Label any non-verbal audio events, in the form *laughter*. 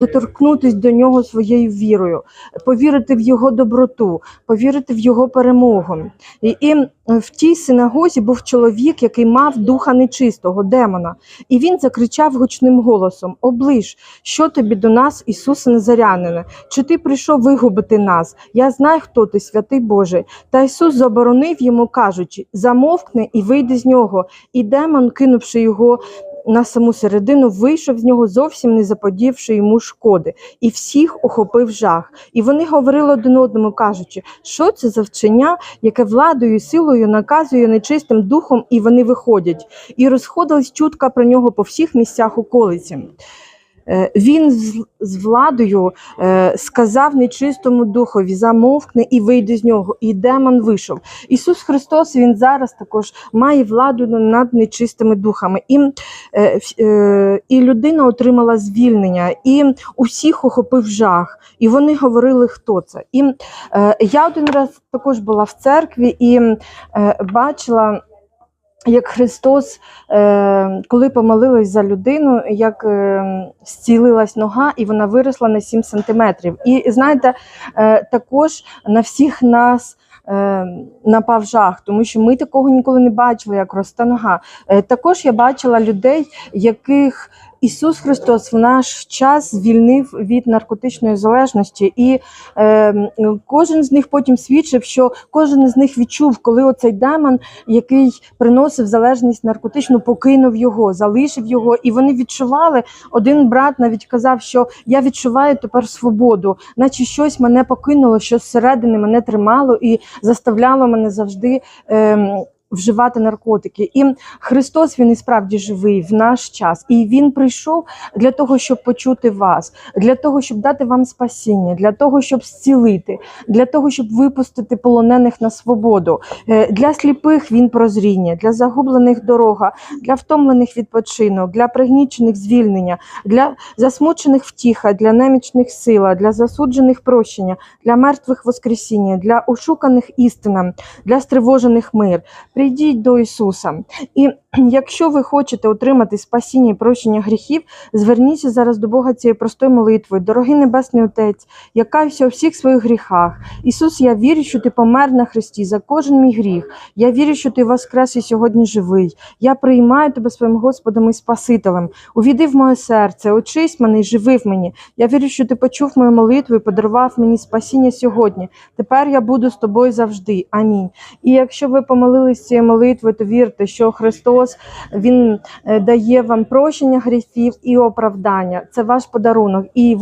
доторкнутися до нього своєю вірою, повірити в його доброту, повірити в його перемогу. І, і в тій синагозі був чоловік, який мав духа нечистого, демона, і він закричав гучним голосом: Оближ, що тобі до нас, Ісусе Назарянине? Чи ти прийшов вигубити нас? Я знаю, хто ти, святий Божий. Та Ісус заборонив йому, кажучи: замовкни і вийди з нього. І демон, кинувши його на саму середину, вийшов з нього, зовсім не заподівши йому шкоди, і всіх охопив жах. І вони говорили один одному, кажучи, що це за вчення, яке владою силою наказує нечистим духом, і вони виходять. І розходилась чутка про нього по всіх місцях околиці. Е, Він з, владою е, сказав нечистому духові, замовкни і вийди з нього. І демон вийшов. Ісус Христос Він зараз також має владу над нечистими духами. І, е, і людина отримала звільнення, і усіх охопив жах. І вони говорили, хто це. І я один раз також була в церкві і бачила. Як Христос, е, коли помолилась за людину, як е, зцілилась нога, і вона виросла на 7 сантиметрів. І знаєте, е, також на всіх нас напав жах, тому що ми такого ніколи не бачили, як росте нога. Також я бачила людей, яких Ісус Христос в наш час звільнив від наркотичної залежності, і е, кожен з них потім свідчив, що кожен з них відчув, коли оцей демон, який приносив залежність наркотичну, покинув його, залишив його, і вони відчували. Один брат навіть казав, що я відчуваю тепер свободу, наче щось мене покинуло, що зсередини мене тримало і заставляло мене завжди. Ем, Вживати наркотики, і Христос він і справді живий в наш час, і Він прийшов для того, щоб почути вас, для того, щоб дати вам спасіння, для того, щоб зцілити, для того, щоб випустити полонених на свободу. Е, Для сліпих він прозріння, для загублених дорога, для втомлених відпочинок, для пригнічених звільнення, для засмучених втіха, для немічних сила, для засуджених прощення, для мертвих воскресіння, для ошуканих істина, для стривожених мир. Прийдіть до Ісуса. І *clears throat* якщо ви хочете отримати спасіння і прощення гріхів, зверніться зараз до Бога цією простою молитвою. Дорогий Небесний Отець, я каюся у всіх своїх гріхах. Ісус, я вірю, що ти помер на Христі за кожен мій гріх. Я вірю, що ти воскрес і сьогодні живий. Я приймаю тебе своїм Господом і Спасителем. Увійди в моє серце, очись мене і живи в мені. Я вірю, що ти почув мою молитву і подарував мені спасіння сьогодні. Тепер я буду з тобою завжди. Амінь. І якщо ви помолились цією молитви, то вірте, що Христос Він е, дає вам прощення гріхів і оправдання. Це ваш подарунок. І